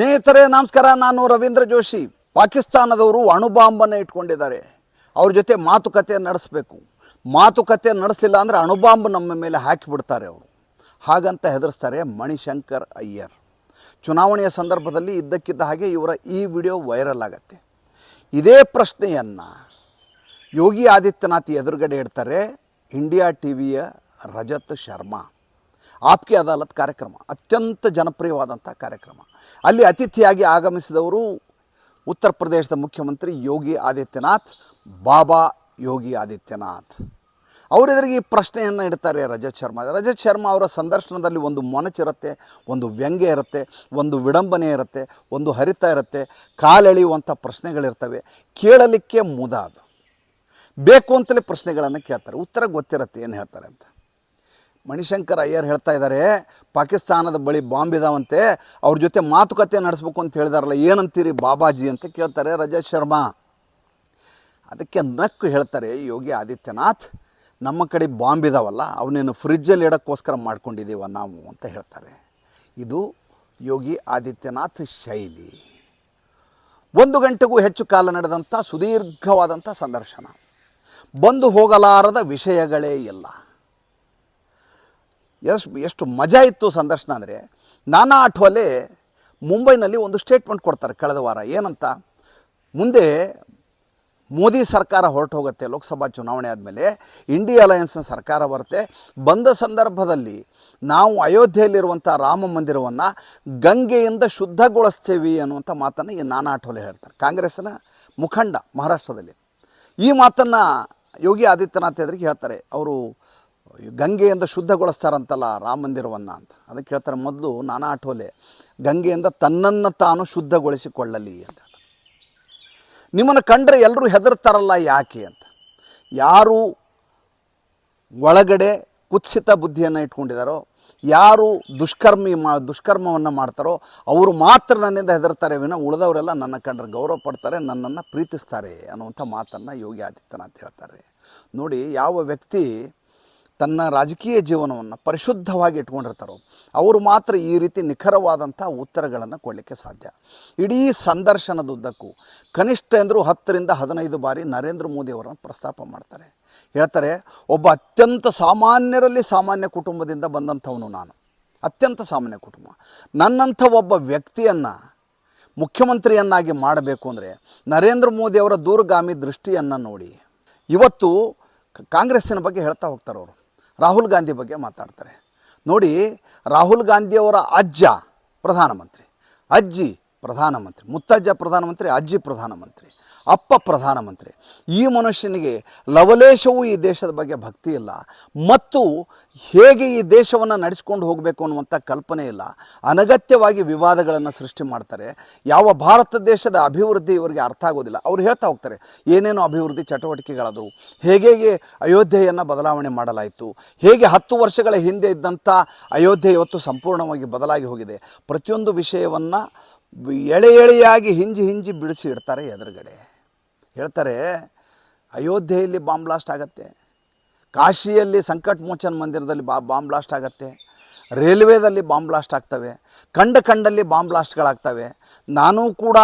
ಸ್ನೇಹಿತರೇ, ನಮಸ್ಕಾರ. ನಾನು ರವೀಂದ್ರ ಜೋಶಿ. ಪಾಕಿಸ್ತಾನದವರು ಅಣುಬಾಂಬನ್ನು ಇಟ್ಕೊಂಡಿದ್ದಾರೆ. ಅವ್ರ ಜೊತೆ ಮಾತುಕತೆ ನಡೆಸಬೇಕು. ಮಾತುಕತೆ ನಡೆಸಲಿಲ್ಲ ಅಂದರೆ ಅಣುಬಾಂಬ್ ನಮ್ಮ ಮೇಲೆ ಹಾಕಿಬಿಡ್ತಾರೆ ಅವರು. ಹಾಗಂತ ಹೆದರ್ಸ್ತಾರೆ ಮಣಿಶಂಕರ್ ಅಯ್ಯರ್. ಚುನಾವಣೆಯ ಸಂದರ್ಭದಲ್ಲಿ ಇದ್ದಕ್ಕಿದ್ದ ಹಾಗೆ ಇವರ ಈ ವಿಡಿಯೋ ವೈರಲ್ ಆಗತ್ತೆ. ಇದೇ ಪ್ರಶ್ನೆಯನ್ನು ಯೋಗಿ ಆದಿತ್ಯನಾಥ್ ಎದುರುಗಡೆ ಇಡ್ತಾರೆ ಇಂಡಿಯಾ ಟಿ ವಿಯ ರಜತ್ ಶರ್ಮಾ. ಆಪ್ಕೆ ಅದಾಲತ್ ಕಾರ್ಯಕ್ರಮ. ಅತ್ಯಂತ ಜನಪ್ರಿಯವಾದಂಥ ಕಾರ್ಯಕ್ರಮ. ಅಲ್ಲಿ ಅತಿಥಿಯಾಗಿ ಆಗಮಿಸಿದವರು ಉತ್ತರ ಪ್ರದೇಶದ ಮುಖ್ಯಮಂತ್ರಿ ಯೋಗಿ ಆದಿತ್ಯನಾಥ್, ಬಾಬಾ ಯೋಗಿ ಆದಿತ್ಯನಾಥ್. ಅವರೆದುರಿಗೆ ಈ ಪ್ರಶ್ನೆಯನ್ನು ಇಡ್ತಾರೆ ರಜತ್ ಶರ್ಮಾ. ರಜತ್ ಶರ್ಮಾ ಅವರ ಸಂದರ್ಶನದಲ್ಲಿ ಒಂದು ಮೊನಚಿರುತ್ತೆ ಒಂದು ವ್ಯಂಗ್ಯ ಇರುತ್ತೆ, ಒಂದು ವಿಡಂಬನೆ ಇರುತ್ತೆ, ಒಂದು ಹರಿತ ಇರುತ್ತೆ ಕಾಲೆಳೆಯುವಂಥ ಪ್ರಶ್ನೆಗಳಿರ್ತವೆ. ಕೇಳಲಿಕ್ಕೆ ಮುದ ಅದು ಬೇಕು ಅಂತಲೇ ಪ್ರಶ್ನೆಗಳನ್ನು ಕೇಳ್ತಾರೆ. ಉತ್ತರ ಗೊತ್ತಿರುತ್ತೆ ಏನು ಹೇಳ್ತಾರೆ ಅಂತ. ಮಣಿಶಂಕರ್ ಅಯ್ಯರ್ ಹೇಳ್ತಾ ಇದ್ದಾರೆ ಪಾಕಿಸ್ತಾನದ ಬಳಿ ಬಾಂಬ್ ಇದಾವಂತೆ, ಅವ್ರ ಜೊತೆ ಮಾತುಕತೆ ನಡೆಸ್ಬೇಕು ಅಂತ ಹೇಳಿದಾರಲ್ಲ, ಏನಂತೀರಿ ಬಾಬಾಜಿ ಅಂತ ಕೇಳ್ತಾರೆ ರಜತ್ ಶರ್ಮಾ. ಅದಕ್ಕೆ ನಕ್ಕು ಹೇಳ್ತಾರೆ, ಯೋಗಿ ಆದಿತ್ಯನಾಥ್, ನಮ್ಮ ಕಡೆ ಬಾಂಬ್ ಇದಾವಲ್ಲ, ಅವನೇನು ಫ್ರಿಜ್ಜಲ್ಲಿ ಇಡೋಕ್ಕೋಸ್ಕರ ಮಾಡ್ಕೊಂಡಿದ್ದೀವ ನಾವು ಅಂತ ಹೇಳ್ತಾರೆ. ಇದು ಯೋಗಿ ಆದಿತ್ಯನಾಥ್ ಶೈಲಿ. ಒಂದು ಗಂಟೆಗೂ ಹೆಚ್ಚು ಕಾಲ ನಡೆದಂಥ ಸುದೀರ್ಘವಾದಂಥ ಸಂದರ್ಶನ. ಬಂದು ಹೋಗಲಾರದ ವಿಷಯಗಳೇ ಇಲ್ಲ. ಎಷ್ಟು ಎಷ್ಟು ಮಜಾ ಇತ್ತು ಸಂದರ್ಶನ ಅಂದರೆ ನಾನಾ ಮುಂಬೈನಲ್ಲಿ ಒಂದು ಸ್ಟೇಟ್ಮೆಂಟ್ ಕೊಡ್ತಾರೆ ಕಳೆದ ವಾರ. ಏನಂತ? ಮುಂದೆ ಮೋದಿ ಸರ್ಕಾರ ಹೊರಟು ಹೋಗುತ್ತೆ, ಲೋಕಸಭಾ ಚುನಾವಣೆ ಆದಮೇಲೆ ಇಂಡಿಯಾ ಅಲಯನ್ಸ್ನ ಸರ್ಕಾರ ಬರುತ್ತೆ. ಬಂದ ಸಂದರ್ಭದಲ್ಲಿ ನಾವು ಅಯೋಧ್ಯೆಯಲ್ಲಿರುವಂಥ ರಾಮ ಮಂದಿರವನ್ನು ಗಂಗೆಯಿಂದ ಶುದ್ಧಗೊಳಿಸ್ತೇವೆ ಅನ್ನುವಂಥ ಮಾತನ್ನು ಈ ನಾನಾ ಅಠೋಲೆ ಹೇಳ್ತಾರೆ. ಕಾಂಗ್ರೆಸ್ನ ಮುಖಂಡ ಮಹಾರಾಷ್ಟ್ರದಲ್ಲಿ. ಈ ಮಾತನ್ನು ಯೋಗಿ ಆದಿತ್ಯನಾಥ್ ಎದುರಿಗೆ ಹೇಳ್ತಾರೆ. ಅವರು ಗಂಗೆಯಿಂದ ಶುದ್ಧಗೊಳಿಸ್ತಾರಂತಲ್ಲ ರಾಮ ಮಂದಿರವನ್ನು ಅಂತ. ಅದಕ್ಕೆ ಹೇಳ್ತಾರೆ ಮೊದಲು ನಾನಾ ಆಟೋಲೆ ಗಂಗೆಯಿಂದ ತನ್ನನ್ನು ತಾನು ಶುದ್ಧಗೊಳಿಸಿಕೊಳ್ಳಲಿ ಅಂತ ನಿಮ್ಮನ್ನು ಕಂಡ್ರೆ ಎಲ್ಲರೂ ಹೆದರ್ತಾರಲ್ಲ ಯಾಕೆ ಅಂತ. ಯಾರು ಒಳಗಡೆ ಕುತ್ಸಿತ ಬುದ್ಧಿಯನ್ನು ಇಟ್ಕೊಂಡಿದ್ದಾರೋ ಯಾರು ದುಷ್ಕರ್ಮಿ ಮಾ, ದುಷ್ಕರ್ಮವನ್ನು ಮಾಡ್ತಾರೋ, ಅವರು ಮಾತ್ರ ನನ್ನಿಂದ ಹೆದರ್ತಾರೆ ವಿನ ಉಳಿದವರೆಲ್ಲ ನನ್ನ ಕಂಡ್ರೆ ಗೌರವ ಪಡ್ತಾರೆ, ನನ್ನನ್ನು ಪ್ರೀತಿಸ್ತಾರೆ ಅನ್ನುವಂಥ ಮಾತನ್ನು ಯೋಗಿ ಆದಿತ್ಯನಾಥ್ ಹೇಳ್ತಾರೆ. ನೋಡಿ, ಯಾವ ವ್ಯಕ್ತಿ ತನ್ನ ರಾಜಕೀಯ ಜೀವನವನ್ನು ಪರಿಶುದ್ಧವಾಗಿ ಇಟ್ಕೊಂಡಿರ್ತಾರೋ, ಅವರು ಮಾತ್ರ ಈ ರೀತಿ ನಿಖರವಾದಂಥ ಉತ್ತರಗಳನ್ನು ಕೊಡಲಿಕ್ಕೆ ಸಾಧ್ಯ. ಇಡೀ ಸಂದರ್ಶನದುದ್ದಕ್ಕೂ ಕನಿಷ್ಠ ಎಂದರೂ ಹತ್ತರಿಂದ ಹದಿನೈದು ಬಾರಿ ನರೇಂದ್ರ ಮೋದಿ ಅವರನ್ನು ಪ್ರಸ್ತಾಪ ಮಾಡ್ತಾರೆ. ಹೇಳ್ತಾರೆ, ಒಬ್ಬ ಅತ್ಯಂತ ಸಾಮಾನ್ಯರಲ್ಲಿ ಸಾಮಾನ್ಯ ಕುಟುಂಬದಿಂದ ಬಂದಂಥವನು ನಾನು. ಅತ್ಯಂತ ಸಾಮಾನ್ಯ ಕುಟುಂಬ. ನನ್ನಂಥ ಒಬ್ಬ ವ್ಯಕ್ತಿಯನ್ನು ಮುಖ್ಯಮಂತ್ರಿಯನ್ನಾಗಿ ಮಾಡಬೇಕು ಅಂದರೆ ನರೇಂದ್ರ ಮೋದಿಯವರ ದೂರಗಾಮಿ ದೃಷ್ಟಿಯನ್ನು ನೋಡಿ. ಇವತ್ತು ಕಾಂಗ್ರೆಸ್ಸಿನ ಬಗ್ಗೆ ಹೇಳ್ತಾ ಹೋಗ್ತಾರೆ ಅವರು ರಾಹುಲ್ ಗಾಂಧಿ ಬಗ್ಗೆ ಮಾತಾಡ್ತಾರೆ. ನೋಡಿ, ರಾಹುಲ್ ಗಾಂಧಿಯವರ ಅಜ್ಜ ಪ್ರಧಾನಮಂತ್ರಿ, ಅಜ್ಜಿ ಪ್ರಧಾನಮಂತ್ರಿ, ಮುತ್ತಜ್ಜ ಪ್ರಧಾನಮಂತ್ರಿ, ಅಜ್ಜಿ ಪ್ರಧಾನಮಂತ್ರಿ. ಅಪ್ಪ ಪ್ರಧಾನಮಂತ್ರಿ. ಈ ಮನುಷ್ಯನಿಗೆ ಲವಲೇಶವೂ ಈ ದೇಶದ ಬಗ್ಗೆ ಭಕ್ತಿ ಇಲ್ಲ. ಮತ್ತು ಹೇಗೆ ಈ ದೇಶವನ್ನು ನಡೆಸ್ಕೊಂಡು ಹೋಗಬೇಕು ಅನ್ನುವಂಥ ಕಲ್ಪನೆ ಇಲ್ಲ. ಅನಗತ್ಯವಾಗಿ ವಿವಾದಗಳನ್ನು ಸೃಷ್ಟಿ ಮಾಡ್ತಾರೆ. ಯಾವ ಭಾರತ ದೇಶದ ಅಭಿವೃದ್ಧಿ ಇವರಿಗೆ ಅರ್ಥ ಆಗೋದಿಲ್ಲ. ಅವ್ರು ಹೇಳ್ತಾ ಹೋಗ್ತಾರೆ, ಏನೇನು ಅಭಿವೃದ್ಧಿ ಚಟುವಟಿಕೆಗಳಾದವು ಹೇಗೆ ಅಯೋಧ್ಯೆಯನ್ನು ಬದಲಾವಣೆ ಮಾಡಲಾಯಿತು. ಹೇಗೆ ಹತ್ತು ವರ್ಷಗಳ ಹಿಂದೆ ಇದ್ದಂಥ ಅಯೋಧ್ಯೆ ಇವತ್ತು ಸಂಪೂರ್ಣವಾಗಿ ಬದಲಾಗಿ ಹೋಗಿದೆ. ಪ್ರತಿಯೊಂದು ವಿಷಯವನ್ನು ಎಳೆ ಎಳೆಯಾಗಿ ಹಿಂಜಿ ಹಿಂಜಿ ಬಿಡಿಸಿ ಇಡ್ತಾರೆ ಎದುರುಗಡೆ. ಹೇಳ್ತಾರೆ, ಅಯೋಧ್ಯೆಯಲ್ಲಿ ಬಾಂಬ್ ಬ್ಲಾಸ್ಟ್ ಆಗತ್ತೆ, ಕಾಶಿಯಲ್ಲಿ ಸಂಕಟ್ ಮೋಚನ್ ಮಂದಿರದಲ್ಲಿ ಬಾ, ಬಾಂಬ್ ಬ್ಲಾಸ್ಟ್ ಆಗತ್ತೆ, ರೈಲ್ವೇದಲ್ಲಿ ಬಾಂಬ್ ಬ್ಲಾಸ್ಟ್ ಆಗ್ತವೆ, ಕಂಡ ಕಂಡಲ್ಲಿ ಬಾಂಬ್ ಬ್ಲಾಸ್ಟ್ಗಳಾಗ್ತವೆ. ನಾನು ಕೂಡ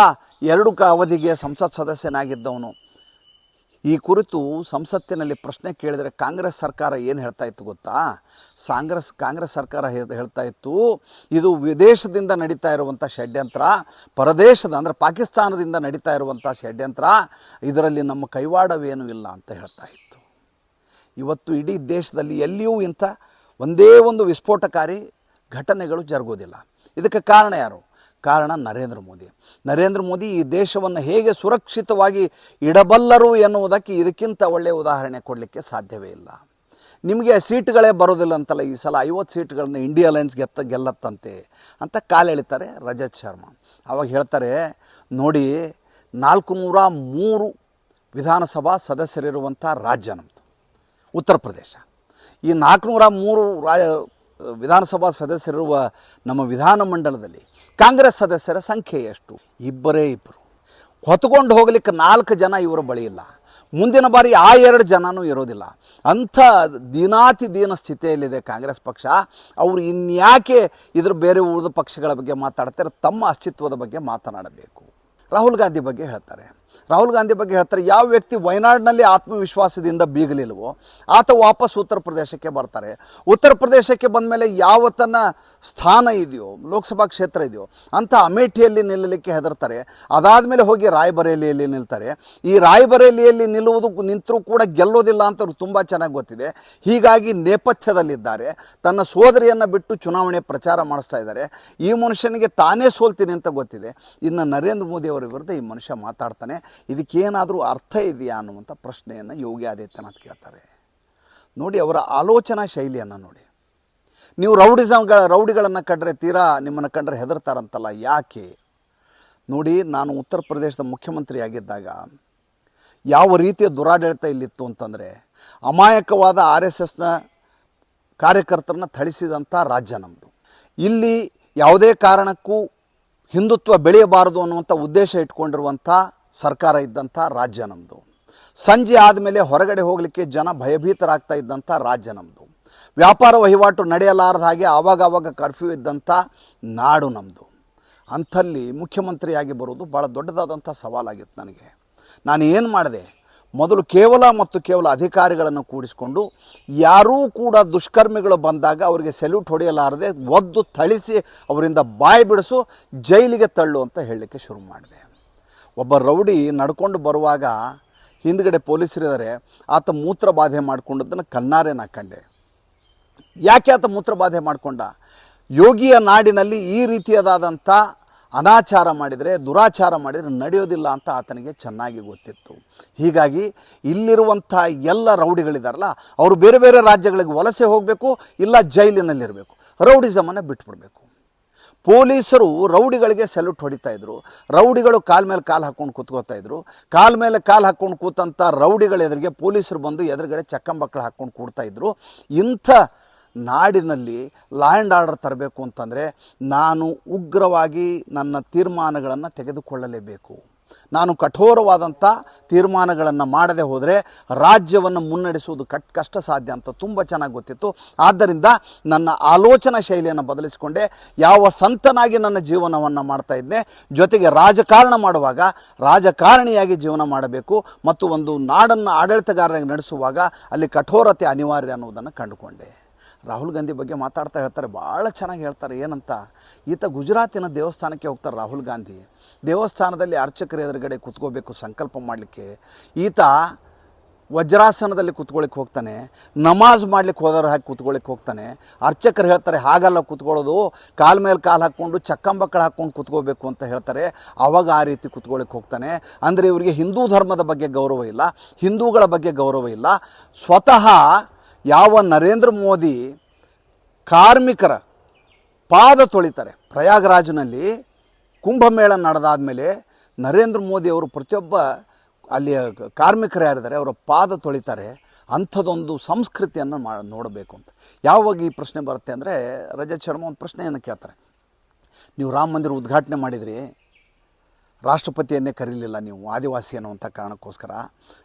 ಎರಡು ಕ, ಅವಧಿಗೆ ಸಂಸತ್ ಸದಸ್ಯನಾಗಿದ್ದವನು. ಈ ಕುರಿತು ಸಂಸತ್ತಿನಲ್ಲಿ ಪ್ರಶ್ನೆ ಕೇಳಿದರೆ ಕಾಂಗ್ರೆಸ್ ಸರ್ಕಾರ ಏನು ಹೇಳ್ತಾ ಇತ್ತು ಗೊತ್ತಾ? ಕಾಂಗ್ರೆಸ್ ಕಾಂಗ್ರೆಸ್ ಸರ್ಕಾರ ಹೇಳ್ತಾ ಇತ್ತು, ಇದು ವಿದೇಶದಿಂದ ನಡೀತಾ ಇರುವಂಥ ಷಡ್ಯಂತ್ರ, ಪರದೇಶದ ಅಂದರೆ ಪಾಕಿಸ್ತಾನದಿಂದ ನಡೀತಾ ಇರುವಂಥ ಷಡ್ಯಂತ್ರ, ಇದರಲ್ಲಿ ನಮ್ಮ ಕೈವಾಡವೇನೂ ಇಲ್ಲ ಅಂತ ಹೇಳ್ತಾ ಇತ್ತು. ಇವತ್ತು ಇಡೀ ದೇಶದಲ್ಲಿ ಎಲ್ಲಿಯೂ ಇಂಥ ಒಂದೇ ಒಂದು ವಿಸ್ಫೋಟಕಾರಿ ಘಟನೆಗಳು ಜರುಗೋದಿಲ್ಲ ಇದಕ್ಕೆ ಕಾರಣ ಯಾರು? ಕಾರಣ ನರೇಂದ್ರ ಮೋದಿ. ನರೇಂದ್ರ ಮೋದಿ ಈ ದೇಶವನ್ನು ಹೇಗೆ ಸುರಕ್ಷಿತವಾಗಿ ಇಡಬಲ್ಲರು ಎನ್ನುವುದಕ್ಕೆ ಇದಕ್ಕಿಂತ ಒಳ್ಳೆಯ ಉದಾಹರಣೆ ಕೊಡಲಿಕ್ಕೆ ಸಾಧ್ಯವೇ ಇಲ್ಲ. ನಿಮಗೆ ಸೀಟ್ಗಳೇ ಬರೋದಿಲ್ಲ ಅಂತಲ್ಲ ಈ ಸಲ ಐವತ್ತು ಸೀಟ್ಗಳನ್ನ ಇಂಡಿಯಾ ಲೈನ್ಸ್ ಗೆತ್ತ, ಗೆಲ್ಲತ್ತಂತೆ ಅಂತ ಕಾಲೆಳಿತಾರೆ ರಜತ್ ಶರ್ಮಾ. ಅವಾಗ ಹೇಳ್ತಾರೆ, ನೋಡಿ, ನಾಲ್ಕು ನೂರ ಮೂರು ವಿಧಾನಸಭಾ ಸದಸ್ಯರಿರುವಂಥ ರಾಜ್ಯ ನಮ್ಮದು ಉತ್ತರ ಪ್ರದೇಶ. ಈ ನಾಲ್ಕುನೂರ ಮೂರು ರಾ ವಿಧಾನಸಭಾ ಸದಸ್ಯರಿರುವ ನಮ್ಮ ವಿಧಾನಮಂಡಲದಲ್ಲಿ ಕಾಂಗ್ರೆಸ್ ಸದಸ್ಯರ ಸಂಖ್ಯೆ ಎಷ್ಟು? ಇಬ್ಬರೇ ಇಬ್ಬರು ಹೊತ್ಕೊಂಡು ಹೋಗಲಿಕ್ಕೆ ನಾಲ್ಕು ಜನ ಇವರ ಬಳಿ ಇಲ್ಲ. ಮುಂದಿನ ಬಾರಿ ಆ ಎರಡು ಜನನೂ ಇರೋದಿಲ್ಲ. ಅಂಥ ದಿನಾತಿ ದೀನ ಸ್ಥಿತಿಯಲ್ಲಿದೆ ಕಾಂಗ್ರೆಸ್ ಪಕ್ಷ. ಅವರು ಇನ್ಯಾಕೆ ಇದ್ರ ಬೇರೆ ಉಳಿದ ಪಕ್ಷಗಳ ಬಗ್ಗೆ ಮಾತಾಡ್ತಾರೆ, ತಮ್ಮ ಅಸ್ತಿತ್ವದ ಬಗ್ಗೆ ಮಾತನಾಡಬೇಕು. ರಾಹುಲ್ ಗಾಂಧಿ ಬಗ್ಗೆ ಹೇಳ್ತಾರೆ. ರಾಹುಲ್ ಗಾಂಧಿ ಬಗ್ಗೆ ಹೇಳ್ತಾರೆ, ಯಾವ ವ್ಯಕ್ತಿ ವಯನಾಡಿನಲ್ಲಿ ಆತ್ಮವಿಶ್ವಾಸದಿಂದ ಬೀಗಲಿಲ್ವೋ, ಆತ ವಾಪಸ್ ಉತ್ತರ ಪ್ರದೇಶಕ್ಕೆ ಬರ್ತಾರೆ. ಉತ್ತರ ಪ್ರದೇಶಕ್ಕೆ ಬಂದ ಮೇಲೆ ಯಾವ ತನ್ನ ಸ್ಥಾನ ಇದೆಯೋ, ಲೋಕಸಭಾ ಕ್ಷೇತ್ರ ಇದೆಯೋ ಅಂಥ ಅಮೇಠಿಯಲ್ಲಿ ನಿಲ್ಲಲಿಕ್ಕೆ ಹೆದರ್ತಾರೆ. ಅದಾದ ಮೇಲೆ ಹೋಗಿ ರಾಯ್ಬರೇಲಿಯಲ್ಲಿ ನಿಲ್ತಾರೆ. ಈ ರಾಯ್ಬರೇಲಿಯಲ್ಲಿ ನಿಲ್ಲುವುದು ನಿಂತರೂ ಕೂಡ ಗೆಲ್ಲೋದಿಲ್ಲ ಅಂತ ಅವ್ರಿಗೆ ತುಂಬ ಚೆನ್ನಾಗಿ ಗೊತ್ತಿದೆ. ಹೀಗಾಗಿ ನೇಪಥ್ಯದಲ್ಲಿದ್ದಾರೆ. ತನ್ನ ಸೋದರಿಯನ್ನು ಬಿಟ್ಟು ಚುನಾವಣೆ ಪ್ರಚಾರ ಮಾಡಿಸ್ತಾ ಇದ್ದಾರೆ. ಈ ಮನುಷ್ಯನಿಗೆ ತಾನೇ ಸೋಲ್ತೀನಿ ಅಂತ ಗೊತ್ತಿದೆ. ಇನ್ನು ನರೇಂದ್ರ ಮೋದಿ ಅವರ ವಿರುದ್ಧ ಈ ಮನುಷ್ಯ ಮಾತಾಡ್ತಾನೆ. ಇದಕ್ಕೇನಾದರೂ ಅರ್ಥ ಇದೆಯಾ ಅನ್ನುವಂಥ ಪ್ರಶ್ನೆಯನ್ನು ಯೋಗಿ ಆದಿತ್ಯನಾಥ್ ಕೇಳ್ತಾರೆ. ನೋಡಿ, ಅವರ ಆಲೋಚನಾ ಶೈಲಿಯನ್ನು ನೋಡಿ. ನೀವು ರೌಡಿಸಮ್ಗಳ ರೌಡಿಗಳನ್ನು ಕಂಡ್ರೆ ತೀರಾ ನಿಮ್ಮನ್ನು ಕಂಡ್ರೆ ಹೆದರ್ತಾರಂತಲ್ಲ, ಯಾಕೆ? ನೋಡಿ, ನಾನು ಉತ್ತರ ಪ್ರದೇಶದ ಮುಖ್ಯಮಂತ್ರಿ ಆಗಿದ್ದಾಗ ಯಾವ ರೀತಿಯ ದುರಾಡಳಿತ ಇಲ್ಲಿತ್ತು ಅಂತಂದರೆ, ಅಮಾಯಕವಾದ ಆರ್ ಎಸ್ ಎಸ್ನ ಕಾರ್ಯಕರ್ತರನ್ನ ಥಳಿಸಿದಂಥ ರಾಜ್ಯ ನಮ್ಮದು ಇಲ್ಲಿ ಯಾವುದೇ ಕಾರಣಕ್ಕೂ ಹಿಂದುತ್ವ ಬೆಳೆಯಬಾರದು ಅನ್ನುವಂಥ ಉದ್ದೇಶ ಇಟ್ಕೊಂಡಿರುವಂಥ ಸರ್ಕಾರ ಇದ್ದಂಥ ರಾಜ್ಯ ನಮ್ಮದು ಸಂಜೆ ಆದಮೇಲೆ ಹೊರಗಡೆ ಹೋಗಲಿಕ್ಕೆ ಜನ ಭಯಭೀತರಾಗ್ತಾ ಇದ್ದಂಥ ರಾಜ್ಯ ನಮ್ಮದು ವ್ಯಾಪಾರ ವಹಿವಾಟು ನಡೆಯಲಾರದ ಹಾಗೆ ಆವಾಗ ಆವಾಗ ಕರ್ಫ್ಯೂ ಇದ್ದಂಥ ನಾಡು ನಮ್ಮದು ಅಂಥಲ್ಲಿ ಮುಖ್ಯಮಂತ್ರಿಯಾಗಿ ಬರೋದು ಭಾಳ ದೊಡ್ಡದಾದಂಥ ಸವಾಲಾಗಿತ್ತು ನನಗೆ. ನಾನು ಏನು ಮಾಡಿದೆ? ಮೊದಲು ಕೇವಲ ಮತ್ತು ಕೇವಲ ಅಧಿಕಾರಿಗಳನ್ನು ಕೂಡಿಸಿಕೊಂಡು ಯಾರೂ ಕೂಡ ದುಷ್ಕರ್ಮಿಗಳು ಬಂದಾಗ ಅವರಿಗೆ ಸೆಲ್ಯೂಟ್ ಹೊಡೆಯಲಾರದೆ ಒದ್ದು ಥಳಿಸಿ ಅವರಿಂದ ಬಾಯಿ ಬಿಡಿಸು ಜೈಲಿಗೆ ತಳ್ಳು ಅಂತ ಹೇಳಲಿಕ್ಕೆ ಶುರು ಮಾಡಿದೆ. ಒಬ್ಬ ರೌಡಿ ನಡ್ಕೊಂಡು ಬರುವಾಗ ಹಿಂದ್ಗಡೆ ಪೊಲೀಸರಿದ್ದಾರೆ. ಆತ ಮೂತ್ರ ಬಾಧೆ ಮಾಡ್ಕೊಂಡದ್ದನ್ನು ಕಣ್ಣಾರೆ ನಾ ಯಾಕೆ ಆತ ಮೂತ್ರ ಬಾಧೆ ಮಾಡಿಕೊಂಡ? ಯೋಗಿಯ ನಾಡಿನಲ್ಲಿ ಈ ರೀತಿಯದಾದಂಥ ಅನಾಚಾರ ಮಾಡಿದರೆ, ದುರಾಚಾರ ಮಾಡಿದರೆ ನಡೆಯೋದಿಲ್ಲ ಅಂತ ಆತನಿಗೆ ಚೆನ್ನಾಗಿ ಗೊತ್ತಿತ್ತು. ಹೀಗಾಗಿ ಇಲ್ಲಿರುವಂಥ ಎಲ್ಲ ರೌಡಿಗಳಿದಾರಲ್ಲ, ಅವರು ಬೇರೆ ಬೇರೆ ರಾಜ್ಯಗಳಿಗೆ ವಲಸೆ ಹೋಗಬೇಕು, ಇಲ್ಲ ಜೈಲಿನಲ್ಲಿರಬೇಕು. ರೌಡಿಸಮನ್ನು ಬಿಟ್ಬಿಡ್ಬೇಕು. ಪೊಲೀಸರು ರೌಡಿಗಳಿಗೆ ಸೆಲ್ಯೂಟ್ ಹೊಡಿತಾ ಇದ್ರು. ರೌಡಿಗಳು ಕಾಲ್ ಮೇಲೆ ಕಾಲು ಹಾಕ್ಕೊಂಡು ಕೂತ್ಕೋತಾ ಇದ್ರು. ಕಾಲ್ ಮೇಲೆ ಕಾಲು ಹಾಕ್ಕೊಂಡು ಕೂತಂಥ ರೌಡಿಗಳ ಎದುರಿಗೆ ಪೊಲೀಸರು ಬಂದು ಎದುರುಗಡೆ ಚಕ್ಕಂಬಕ್ಕಳು ಹಾಕ್ಕೊಂಡು ಕೂಡ್ತಾ ಇದ್ರು. ಇಂಥ ನಾಡಿನಲ್ಲಿ ಲಾ ಆ್ಯಂಡ್ ಆರ್ಡರ್ ತರಬೇಕು ಅಂತಂದರೆ ನಾನು ಉಗ್ರವಾಗಿ ನನ್ನ ತೀರ್ಮಾನಗಳನ್ನು ತೆಗೆದುಕೊಳ್ಳಲೇಬೇಕು. ನಾನು ಕಠೋರವಾದಂಥ ತೀರ್ಮಾನಗಳನ್ನು ಮಾಡದೆ ಹೋದರೆ ರಾಜ್ಯವನ್ನು ಮುನ್ನಡೆಸುವುದು ಕಟ್ ಕಷ್ಟ ಸಾಧ್ಯ ಅಂತ ತುಂಬ ಚೆನ್ನಾಗಿ ಗೊತ್ತಿತ್ತು. ಆದ್ದರಿಂದ ನನ್ನ ಆಲೋಚನಾ ಶೈಲಿಯನ್ನು ಬದಲಿಸಿಕೊಂಡೆ. ಯಾವ ಸಂತನಾಗಿ ನನ್ನ ಜೀವನವನ್ನು ಮಾಡ್ತಾ ಇದ್ದೆ. ಜೊತೆಗೆ ರಾಜಕಾರಣ ಮಾಡುವಾಗ ರಾಜಕಾರಣಿಯಾಗಿ ಜೀವನ ಮಾಡಬೇಕು ಮತ್ತು ಒಂದು ನಾಡನ್ನು ಆಡಳಿತಗಾರರಾಗಿ ನಡೆಸುವಾಗ ಅಲ್ಲಿ ಕಠೋರತೆ ಅನಿವಾರ್ಯ ಅನ್ನೋದನ್ನು ಕಂಡುಕೊಂಡೆ. ರಾಹುಲ್ ಗಾಂಧಿ ಬಗ್ಗೆ ಮಾತಾಡ್ತಾ ಹೇಳ್ತಾರೆ ಭಾಳ ಚೆನ್ನಾಗಿ ಹೇಳ್ತಾರೆ. ಏನಂತ? ಈತ ಗುಜರಾತಿನ ದೇವಸ್ಥಾನಕ್ಕೆ ಹೋಗ್ತಾರೆ ರಾಹುಲ್ ಗಾಂಧಿ. ದೇವಸ್ಥಾನದಲ್ಲಿ ಅರ್ಚಕರ ಎದುರುಗಡೆ ಕೂತ್ಕೋಬೇಕು ಸಂಕಲ್ಪ ಮಾಡಲಿಕ್ಕೆ. ಈತ ವಜ್ರಾಸನದಲ್ಲಿ ಕೂತ್ಕೊಳ್ಳಿಕ್ಕೆ ಹೋಗ್ತಾನೆ, ನಮಾಜ್ ಮಾಡ್ಲಿಕ್ಕೆ ಹೋದವ್ರು ಹಾಕಿ ಕೂತ್ಕೊಳ್ಳಿಕ್ಕೆ ಹೋಗ್ತಾನೆ. ಅರ್ಚಕರು ಹೇಳ್ತಾರೆ, ಹಾಗಲ್ಲ ಕುತ್ಕೊಳ್ಳೋದು, ಕಾಲ ಮೇಲೆ ಕಾಲು ಹಾಕ್ಕೊಂಡು ಚಕ್ಕಂಬಕ್ಕಳು ಹಾಕ್ಕೊಂಡು ಕೂತ್ಕೋಬೇಕು ಅಂತ ಹೇಳ್ತಾರೆ. ಅವಾಗ ಆ ರೀತಿ ಕೂತ್ಕೊಳ್ಳಿಕ್ಕೆ ಹೋಗ್ತಾನೆ. ಅಂದರೆ ಇವರಿಗೆ ಹಿಂದೂ ಧರ್ಮದ ಬಗ್ಗೆ ಗೌರವ ಇಲ್ಲ, ಹಿಂದೂಗಳ ಬಗ್ಗೆ ಗೌರವ ಇಲ್ಲ. ಸ್ವತಃ ಯಾವ ನರೇಂದ್ರ ಮೋದಿ ಕಾರ್ಮಿಕರ ಪಾದ ತೊಳಿತಾರೆ. ಪ್ರಯಾಗರಾಜ್ನಲ್ಲಿ ಕುಂಭಮೇಳ ನಡೆದಾದ ಮೇಲೆ ನರೇಂದ್ರ ಮೋದಿ ಅವರು ಪ್ರತಿಯೊಬ್ಬ ಅಲ್ಲಿಯ ಕಾರ್ಮಿಕರು ಯಾರಿದ್ದಾರೆ ಅವರ ಪಾದ ತೊಳಿತಾರೆ. ಅಂಥದ್ದೊಂದು ಸಂಸ್ಕೃತಿಯನ್ನು ಮಾ, ನೋಡಬೇಕು ಅಂತ. ಯಾವಾಗ ಈ ಪ್ರಶ್ನೆ ಬರುತ್ತೆ ಅಂದರೆ ರಜತ್ ಶರ್ಮ ಒಂದು ಪ್ರಶ್ನೆಯನ್ನು ಕೇಳ್ತಾರೆ. ನೀವು ರಾಮ ಮಂದಿರ ಉದ್ಘಾಟನೆ ಮಾಡಿದ್ರಿ. ರಾಷ್ಟ್ರಪತಿಯನ್ನೇ ಕರೀಲಿಲ್ಲ ನೀವು, ಆದಿವಾಸಿ ಅನ್ನುವಂಥ ಕಾರಣಕ್ಕೋಸ್ಕರ.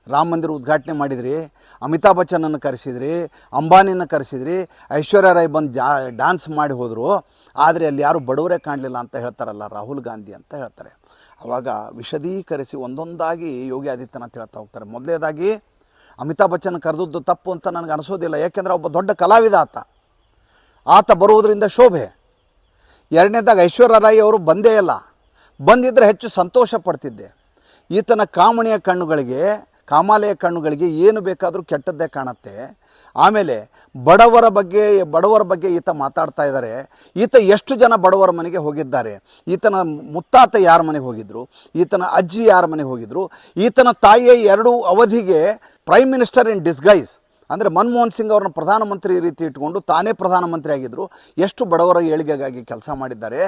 ರಾಮ ಮಂದಿರ ಉದ್ಘಾಟನೆ ಮಾಡಿದ್ರಿ, ಅಮಿತಾಬ್ ಬಚ್ಚನನ್ನು ಕರೆಸಿದ್ರಿ ಅಂಬಾನಿನ ಕರೆಸಿದ್ರಿ, ಐಶ್ವರ್ಯ ರಾಯ್ ಬಂದು ಜಾ ಡ್ಯಾನ್ಸ್ ಮಾಡಿ ಹೋದರು. ಆದರೆ ಅಲ್ಲಿ ಯಾರು ಬಡವರೇ ಕಾಣಲಿಲ್ಲ ಅಂತ ಹೇಳ್ತಾರಲ್ಲ, ರಾಹುಲ್ ಗಾಂಧಿ ಅಂತ ಹೇಳ್ತಾರೆ. ಆವಾಗ ವಿಷದೀಕರಿಸಿ ಒಂದೊಂದಾಗಿ ಯೋಗಿ ಆದಿತ್ಯನಾಥ್ ಹೇಳ್ತಾ ಹೋಗ್ತಾರೆ. ಮೊದಲೇದಾಗಿ ಅಮಿತಾಬ್ ಬಚ್ಚನ್ ಕರೆದದ್ದು ತಪ್ಪು ಅಂತ ನನಗೆ ಅನಿಸೋದಿಲ್ಲ, ಯಾಕೆಂದರೆ ಒಬ್ಬ ದೊಡ್ಡ ಕಲಾವಿದ ಆತ. ಆತ ಬರುವುದರಿಂದ ಶೋಭೆ. ಎರಡನೇದಾಗ ಐಶ್ವರ್ಯ ರಾಯ್ ಅವರು ಬಂದೇ ಇಲ್ಲ. ಬಂದಿದ್ದರೆ ಹೆಚ್ಚು ಸಂತೋಷ ಪಡ್ತಿದ್ದೆ. ಈತನ ಕಾಮಣಿಯ ಕಣ್ಣುಗಳಿಗೆ, ಕಾಮಾಲೆಯ ಕಣ್ಣುಗಳಿಗೆ ಏನು ಬೇಕಾದರೂ ಕೆಟ್ಟದ್ದೇ ಕಾಣುತ್ತೆ. ಆಮೇಲೆ ಬಡವರ ಬಗ್ಗೆ ಬಡವರ ಬಗ್ಗೆ ಈತ ಮಾತಾಡ್ತಾ ಇದ್ದಾರೆ. ಈತ ಎಷ್ಟು ಜನ ಬಡವರ ಮನೆಗೆ ಹೋಗಿದ್ದಾರೆ? ಈತನ ಮುತ್ತಾತ ಯಾರ ಮನೆಗೆ ಹೋಗಿದ್ರು? ಈತನ ಅಜ್ಜಿ ಯಾರ ಮನೆಗೆ ಹೋಗಿದ್ರು? ಈತನ ತಾಯಿಯ ಎರಡು ಅವಧಿಗೆ ಪ್ರೈಮ್ ಮಿನಿಸ್ಟರ್ ಇನ್ ಡಿಸ್ಗೈಸ್ ಅಂದರೆ ಮನಮೋಹನ್ ಸಿಂಗ್ ಅವ್ರನ್ನ ಪ್ರಧಾನಮಂತ್ರಿ ರೀತಿ ಇಟ್ಕೊಂಡು ತಾನೇ ಪ್ರಧಾನಮಂತ್ರಿ ಆಗಿದ್ದರು ಎಷ್ಟು ಬಡವರ ಏಳಿಗೆಗಾಗಿ ಕೆಲಸ ಮಾಡಿದ್ದಾರೆ.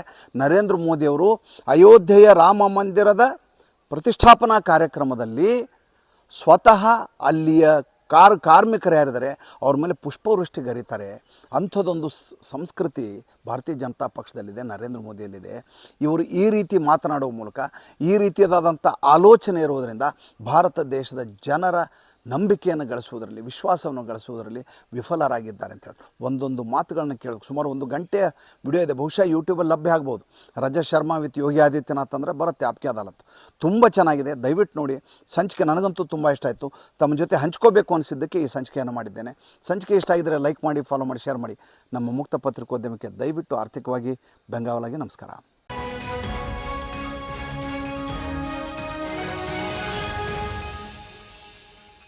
ನರೇಂದ್ರ ಮೋದಿಯವರು ಅಯೋಧ್ಯೆಯ ರಾಮ ಮಂದಿರದ ಪ್ರತಿಷ್ಠಾಪನಾ ಕಾರ್ಯಕ್ರಮದಲ್ಲಿ ಸ್ವತಃ ಅಲ್ಲಿಯ ಕಾರ್ ಕಾರ್ಮಿಕರು ಯಾರಿದ್ದಾರೆ, ಅವ್ರ ಮೇಲೆ ಪುಷ್ಪವೃಷ್ಟಿ ಗರಿತಾರೆ. ಅಂಥದ್ದೊಂದು ಸಂಸ್ಕೃತಿ ಭಾರತೀಯ ಜನತಾ ಪಕ್ಷದಲ್ಲಿದೆ, ನರೇಂದ್ರ ಮೋದಿಯಲ್ಲಿದೆ. ಇವರು ಈ ರೀತಿ ಮಾತನಾಡುವ ಮೂಲಕ ಈ ರೀತಿಯಾದಂಥ ಆಲೋಚನೆ ಇರುವುದರಿಂದ ಭಾರತ ದೇಶದ ಜನರ ನಂಬಿಕೆಯನ್ನು ಗಳಿಸುವುದರಲ್ಲಿ, ವಿಶ್ವಾಸವನ್ನು ಗಳಿಸುವುದರಲ್ಲಿ ವಿಫಲರಾಗಿದ್ದಾರೆ ಅಂತ ಹೇಳಿ ಒಂದೊಂದು ಮಾತುಗಳನ್ನ ಕೇಳೋಕೆ ಸುಮಾರು ಒಂದು ಗಂಟೆಯ ವಿಡಿಯೋ ಇದೆ. ಬಹುಶಃ ಯೂಟ್ಯೂಬಲ್ಲಿ ಲಭ್ಯ ಆಗ್ಬೋದು. ರಜಾ ಶರ್ಮಾ ವಿತ್ ಯೋಗಿ ಆದಿತ್ಯನಾಥ್ ಅಂದರೆ ಬರುತ್ತೆ ಆಪ್ಕೆ ಅದಾಲತ್. ತುಂಬ ಚೆನ್ನಾಗಿದೆ. ದಯವಿಟ್ಟು ನೋಡಿ. ಸಂಚಿಕೆ ನನಗಂತೂ ತುಂಬ ಇಷ್ಟ ಆಯಿತು. ತಮ್ಮ ಜೊತೆ ಹಂಚ್ಕೋಬೇಕು ಅನಿಸಿದ್ದಕ್ಕೆ ಈ ಸಂಚಿಕೆಯನ್ನು ಮಾಡಿದ್ದೇನೆ. ಸಂಚಿಕೆ ಇಷ್ಟ ಆಗಿದ್ದರೆ ಲೈಕ್ ಮಾಡಿ, ಫಾಲೋ ಮಾಡಿ, ಶೇರ್ ಮಾಡಿ. ನಮ್ಮ ಮುಕ್ತ ಪತ್ರಿಕೋದ್ಯಮಕ್ಕೆ ದಯವಿಟ್ಟು ಆರ್ಥಿಕವಾಗಿ ಬೆಂಗಾವಲಾಗಿ ನಮಸ್ಕಾರ.